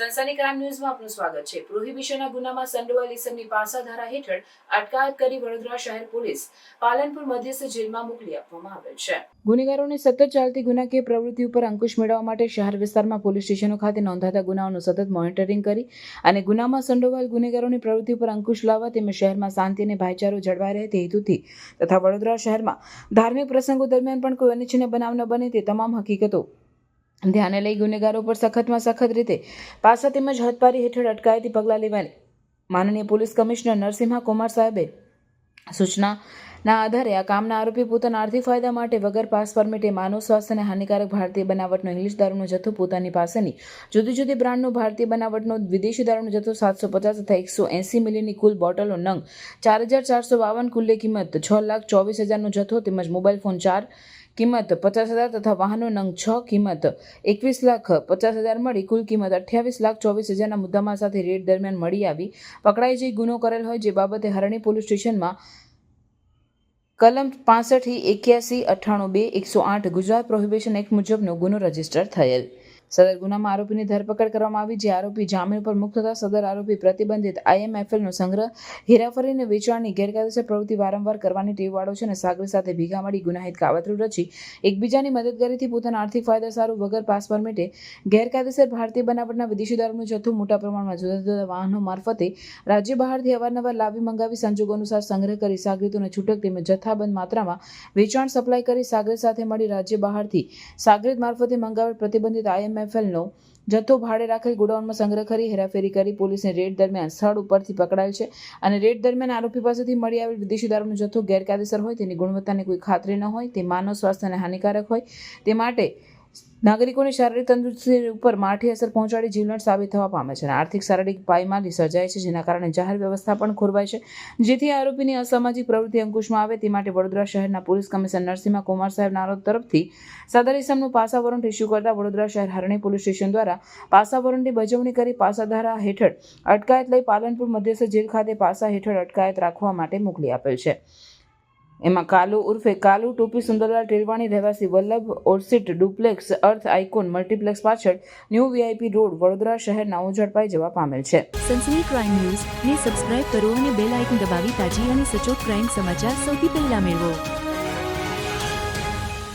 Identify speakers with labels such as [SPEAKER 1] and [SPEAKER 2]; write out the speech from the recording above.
[SPEAKER 1] Sunny crime ન્યૂઝમાં આપનું સ્વાગત છે. પ્રોહિબિશનના ગુનામાં સંડોવાયેલ ઇસમની પાસા ધારા હેઠળ અટકાયત કરી વડોદરા શહેર પોલીસ પાલનપુર મધ્યસ્થ જેલમાં મોકલી આપવામાં આવેલ છે. ગુનેગારોની સતત ચાલતી ગુનાકીય પ્રવૃત્તિ ઉપર અંકુશ મેળવવા માટે શહેર વિસ્તારમાં પોલીસ સ્ટેશનો ખાતે નોંધાતા ગુનાઓનું સતત મોનિટરિંગ કરી અને ગુનામાં સંડોવાયેલ ગુનેગારોની પ્રવૃત્તિ ઉપર અંકુશ લાવવા તેમજ શહેરમાં શાંતિ અને ભાઈચારો જળવાઈ રહે તે હેતુથી તથા વડોદરા શહેરમાં ધાર્મિક પ્રસંગો દરમિયાન પણ કોઈ અનિચ્છનીય બનાવ ન બને તે તમામ હકીકતો ધ્યાને લઈ ગુનેગારો પર સખતમાં સખત રીતે પાસા તેમજ હથપારી હેઠળ અટકાયતી પગલાં લેવાની માનનીય પોલીસ કમિશનર નરસિંહા કુમાર સાહેબે સૂચનાના આધારે આ કામના આરોપી પોતાના આર્થિક ફાયદા માટે વગર પાસ પરમિટે માનવ સ્વાસ્થ્યને હાનિકારક ભારતીય બનાવટનો ઇંગ્લિશ દારૂનો જથ્થો પોતાની પાસેની જુદી જુદી બ્રાન્ડનો ભારતીય બનાવટનો વિદેશી દારૂનો જથ્થો સાતસો પચાસ તથા એકસો એંસી મિલીની કુલ બોટલો નંગ ચાર હજાર ચારસો બાવન કુલ્લે કિંમત છ લાખ ચોવીસ હજારનો જથ્થો તેમજ મોબાઈલ ફોન ચાર કિંમત પચાસ હજાર તથા વાહનો નંગ છ કિંમત એકવીસ લાખ પચાસ હજાર મળી. કુલ કિંમત અઠ્યાવીસ લાખ ચોવીસ હજારના મુદ્દામાં સાથે રેડ દરમિયાન મળી આવી. પકડાઈ જઈ ગુનો કરેલ હોય જે બાબતે હરણી પોલીસ સ્ટેશનમાં કલમ પાસઠ એક્યાસી અઠ્ઠાણું બે એકસો આઠ ગુજરાત પ્રોહિબિશન એક્ટ મુજબનો ગુનો રજિસ્ટર થયેલ. સદર ગુનામાં આરોપીની ધરપકડ કરવામાં આવી, જે આરોપી જામીન પર મુક્ત થતા સદર આરોપી પ્રતિબંધિત આઈએમએફએલનો સંગ્રહ, હેરાફરીને વેચાણની ગેરકાયદેસર પ્રવૃત્તિ વારંવાર કરવાની ટેવવાળો છે અને સાગર સાથે ભેગા મળી ગુનાહિત કાવતરું રચી, એકબીજાની મદદગારીથી પોતાના આર્થિક ફાયદા સારું વગર પાસ પરમિટે ગેરકાયદેસર ભારતીય બનાવટના વિદેશી દારૂનું જથ્થું મોટા પ્રમાણમાં જુદા જુદા વાહનો મારફતે રાજ્ય બહારથી અવારનવાર લાવી મંગાવી સંજોગો અનુસાર સંગ્રહ કરી સાગરીતોને છૂટક તેમજ જથ્થાબંધ માત્રામાં વેચાણ સપ્લાય કરી સાગરીત સાથે મળી રાજ્ય બહારથી સાગરીત મારફતે મંગાવેલ પ્રતિબંધિત આઈએમએફએલનો જથ્થો ભાડે રાખેલ ગોડાઉનમાં સંગ્રહ કરી હેરાફેરી કરી પોલીસને રેડ દરમિયાન સ્થળ ઉપરથી પકડાયેલ છે અને રેડ દરમિયાન આરોપી પાસેથી મળી આવેલ વિદેશી દારૂનો જથ્થો ગેરકાયદેસર હોય તેની ગુણવત્તાની કોઈ ખાતરી ન હોય, તે માનવ સ્વાસ્થ્યને હાનિકારક હોય. તે માટે નાગરિકોની શારીરિક તંદુરસ્તી ઉપર માઠી અસર પહોંચાડી જીવલેણ સાબિત થવા પામે છે અને આર્થિક શારીરિક પાયમાલી સર્જાય છે, જેના કારણે જાહેર વ્યવસ્થા પણ ખોરવાય છે. જેથી આરોપીની અસામાજિક પ્રવૃત્તિ અંકુશમાં આવે તે માટે વડોદરા શહેરના પોલીસ કમિશનર નરસિંહ કુમાર સાહેબ નારોદ તરફથી સદર ઇસમનું પાસા વોરંટ ઇસ્યુ કરતા વડોદરા શહેર હરણી પોલીસ સ્ટેશન દ્વારા પાસા વોરંટની બજવણી કરી પાસા ધારા હેઠળ અટકાયત લઈ પાલનપુર મધ્યસ્થ જેલ ખાતે પાસા હેઠળ અટકાયત રાખવા માટે મોકલી આપેલ છે. એમાં કાલુ ઉર્ફે કાલુ ટોપી, સુંદરલાલ ટેલવાણી, રહેવાસી વલ્લભ, ઓર્સિટ, ડુપ્લેક્સ, અર્થ આઇકોન, મલ્ટીપ્લેક્સ પાછળ ન્યૂ વીઆઈપી રોડ, વડોદરા શહેરના ઝડપાઈ જવા પામેલ છે.
[SPEAKER 2] સનસની ક્રાઇમ ન્યૂઝ ને સબસ્ક્રાઇબ કરો અને બેલ આઇકન દબાવી તાજી અને સચોટ ક્રાઇમ સમાચાર સૌથી પહેલા મેળવો.